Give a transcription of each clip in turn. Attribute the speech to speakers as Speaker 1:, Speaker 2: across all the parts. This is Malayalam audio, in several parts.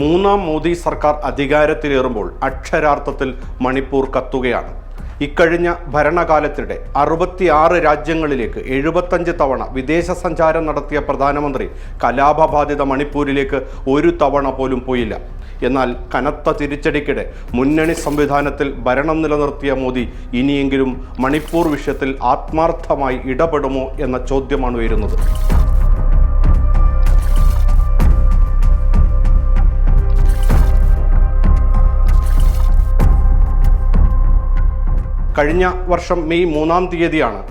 Speaker 1: മൂന്നാം മോദി സർക്കാർ അധികാരത്തിലേറുമ്പോൾ അക്ഷരാർത്ഥത്തിൽ മണിപ്പൂർ കത്തുകയാണ്. ഇക്കഴിഞ്ഞ ഭരണകാലത്തിനിടെ അറുപത്തിയാറ് രാജ്യങ്ങളിലേക്ക് എഴുപത്തഞ്ച് തവണ വിദേശ സഞ്ചാരം നടത്തിയ പ്രധാനമന്ത്രി കലാപബാധിത മണിപ്പൂരിലേക്ക് ഒരു തവണ പോലും പോയില്ല. എന്നാൽ കനത്ത തിരിച്ചടിക്കിടെ മുന്നണി സംവിധാനത്തിൽ ഭരണം നിലനിർത്തിയ മോദി ഇനിയെങ്കിലും മണിപ്പൂർ വിഷയത്തിൽ ആത്മാർത്ഥമായി ഇടപെടുമോ എന്ന ചോദ്യമാണ് ഉയരുന്നത്. കഴിഞ്ഞ വർഷം മെയ് മൂന്നാം തീയതിയാണ്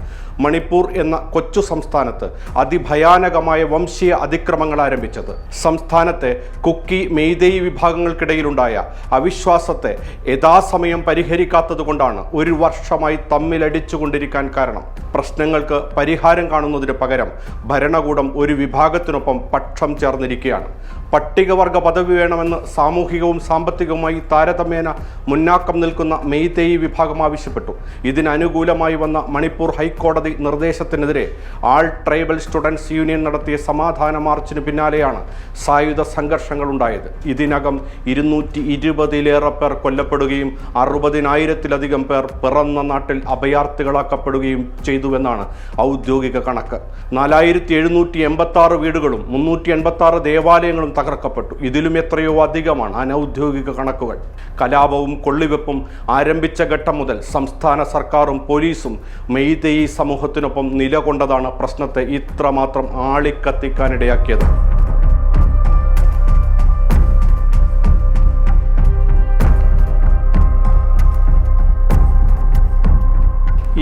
Speaker 1: മണിപ്പൂർ എന്ന കൊച്ചു സംസ്ഥാനത്ത് അതിഭയാനകമായ വംശീയ അതിക്രമങ്ങൾ ആരംഭിച്ചത്. സംസ്ഥാനത്തെ കുക്കി മെയ്തേയി വിഭാഗങ്ങൾക്കിടയിലുണ്ടായ അവിശ്വാസത്തെ യഥാസമയം പരിഹരിക്കാത്തതുകൊണ്ടാണ് ഒരു വർഷമായി തമ്മിലടിച്ചുകൊണ്ടിരിക്കാൻ കാരണം. പ്രശ്നങ്ങൾക്ക് പരിഹാരം കാണുന്നതിന് പകരം ഭരണകൂടം ഒരു വിഭാഗത്തിനൊപ്പം പക്ഷം ചേർന്നിരിക്കുകയാണ്. പട്ടികവർഗ പദവി വേണമെന്ന് സാമൂഹികവും സാമ്പത്തികവുമായി താരതമ്യേന മുന്നാക്കം നിൽക്കുന്ന മെയ്തേയി വിഭാഗം ആവശ്യപ്പെട്ടു. ഇതിനനുകൂലമായി വന്ന മണിപ്പൂർ ഹൈക്കോടതി നിർദ്ദേശത്തിനെതിരെ ആൾ ട്രൈബൽ സ്റ്റുഡൻസ് യൂണിയൻ നടത്തിയ സമാധാന മാർച്ചിന് പിന്നാലെയാണ് സായുധ സംഘർഷങ്ങൾ ഉണ്ടായത് ഇതിനകം ഇരുന്നൂറ്റി ഇരുപതിലേറെ പേർ കൊല്ലപ്പെടുകയും അറുപതിനായിരത്തിലധികം പേർ പിറന്ന നാട്ടിൽ അഭയാർത്ഥികളാക്കപ്പെടുകയും ചെയ്തുവെന്നാണ് ഔദ്യോഗിക കണക്ക്. നാലായിരത്തി എഴുന്നൂറ്റി എൺപത്തി ആറ് വീടുകളും മുന്നൂറ്റി എൺപത്തി ആറ് ദേവാലയങ്ങളും തകർക്കപ്പെട്ടു. ഇതിലും എത്രയോ അധികമാണ് അനൗദ്യോഗിക കണക്കുകൾ. കലാപവും കൊള്ളിവെപ്പും ആരംഭിച്ച ഘട്ടം മുതൽ സംസ്ഥാന സർക്കാരും പോലീസും മെയ്തേയി സമൂഹത്തിനൊപ്പം നിലകൊണ്ടതാണ് പ്രശ്നത്തെ ഇത്രമാത്രം ആളിക്കത്തിക്കാനിടയാക്കിയത്.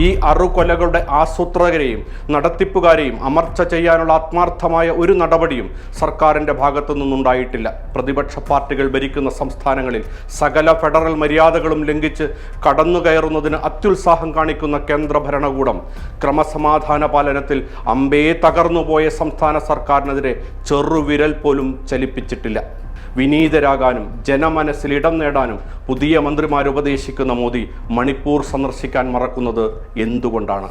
Speaker 1: ഈ അറുകൊലകളുടെ ആസൂത്രകരെയും നടത്തിപ്പുകാരെയും അമർച്ച ചെയ്യാനുള്ള ആത്മാർത്ഥമായ ഒരു നടപടിയും സർക്കാരിന്റെ ഭാഗത്തു നിന്നുണ്ടായിട്ടില്ല. പ്രതിപക്ഷ പാർട്ടികൾ ഭരിക്കുന്ന സംസ്ഥാനങ്ങളിൽ സകല ഫെഡറൽ മര്യാദകളും ലംഘിച്ച് കടന്നുകയറുന്നതിന് അത്യുത്സാഹം കാണിക്കുന്ന കേന്ദ്ര ഭരണകൂടം ക്രമസമാധാന പാലനത്തിൽ അമ്പേ തകർന്നുപോയ സംസ്ഥാന സർക്കാരിനെതിരെ ചെറുവിരൽ പോലും ചലിപ്പിച്ചിട്ടില്ല. വിനീതരാകാനും ജനമനസ്സിൽ ഇടം നേടാനും പുതിയ മന്ത്രിമാർ ഉപദേശിക്കുന്ന മോദി മണിപ്പൂർ സന്ദർശിക്കാൻ മറക്കുന്നത് എന്തുകൊണ്ടാണ്?